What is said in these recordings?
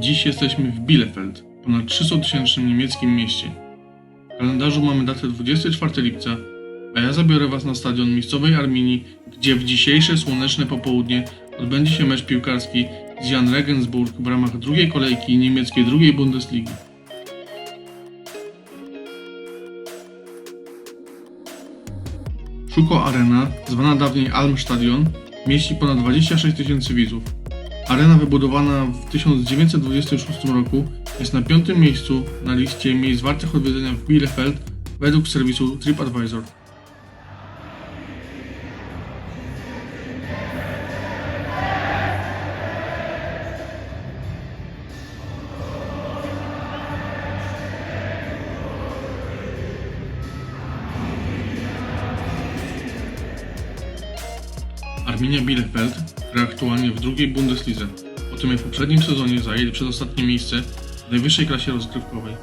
Dziś jesteśmy w Bielefeld, ponad 300-tysięcznym niemieckim mieście. W kalendarzu mamy datę 24 lipca, a ja zabiorę Was na stadion miejscowej Arminii, gdzie w dzisiejsze słoneczne popołudnie odbędzie się mecz piłkarski z Jan Regensburg w ramach drugiej kolejki niemieckiej drugiej Bundesligi. Schuko Arena, zwana dawniej Almstadion, mieści ponad 26 tysięcy widzów. Arena wybudowana w 1926 roku jest na piątym miejscu na liście miejsc wartych odwiedzenia w Bielefeld według serwisu TripAdvisor. Arminia Bielefeld gra aktualnie w drugiej Bundeslidze, po tym jak w poprzednim sezonie zajęli przedostatnie miejsce w najwyższej klasie rozgrywkowej.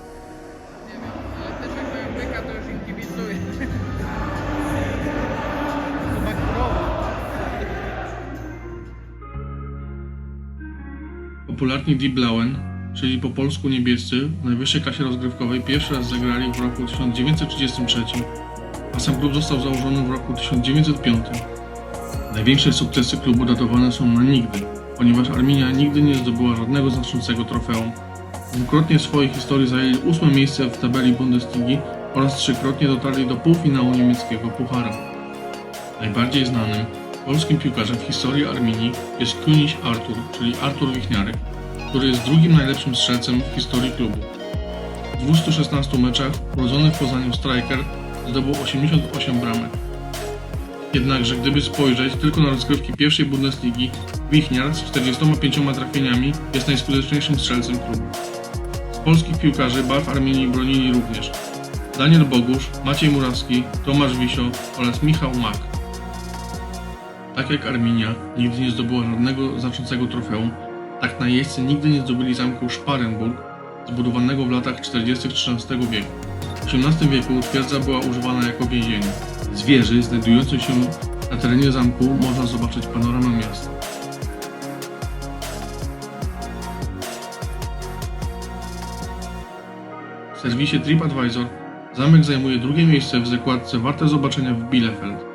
Popularni Die Blauen, czyli po polsku niebiescy, w najwyższej klasie rozgrywkowej pierwszy raz zagrali w roku 1933, a sam klub został założony w roku 1905. Największe sukcesy klubu datowane są na nigdy, ponieważ Arminia nigdy nie zdobyła żadnego znaczącego trofeum. Dwukrotnie w swojej historii zajęli ósme miejsce w tabeli Bundesligi oraz trzykrotnie dotarli do półfinału niemieckiego puchara. Najbardziej znanym polskim piłkarzem w historii Arminii jest König Artur, czyli Artur Wichniarek, który jest drugim najlepszym strzelcem w historii klubu. W 216 meczach urodzony w Poznaniu striker zdobył 88 bramek. Jednakże gdyby spojrzeć tylko na rozgrywki pierwszej Bundesligi, Wichniar z 45 trafieniami jest najskuteczniejszym strzelcem klubu. Z polskich piłkarzy barw Arminii bronili również Daniel Bogusz, Maciej Murawski, Tomasz Wisio oraz Michał Mak. Tak jak Arminia nigdy nie zdobyła żadnego znaczącego trofeum, tak najeźdźcy nigdy nie zdobyli zamku Sparenburg, zbudowanego w latach 40. XIII wieku. W XVIII wieku twierdza była używana jako więzienie. Z wieży znajdującej się na terenie zamku można zobaczyć panoramę miasta. W serwisie TripAdvisor zamek zajmuje drugie miejsce w zakładce Warte zobaczenia w Bielefeld.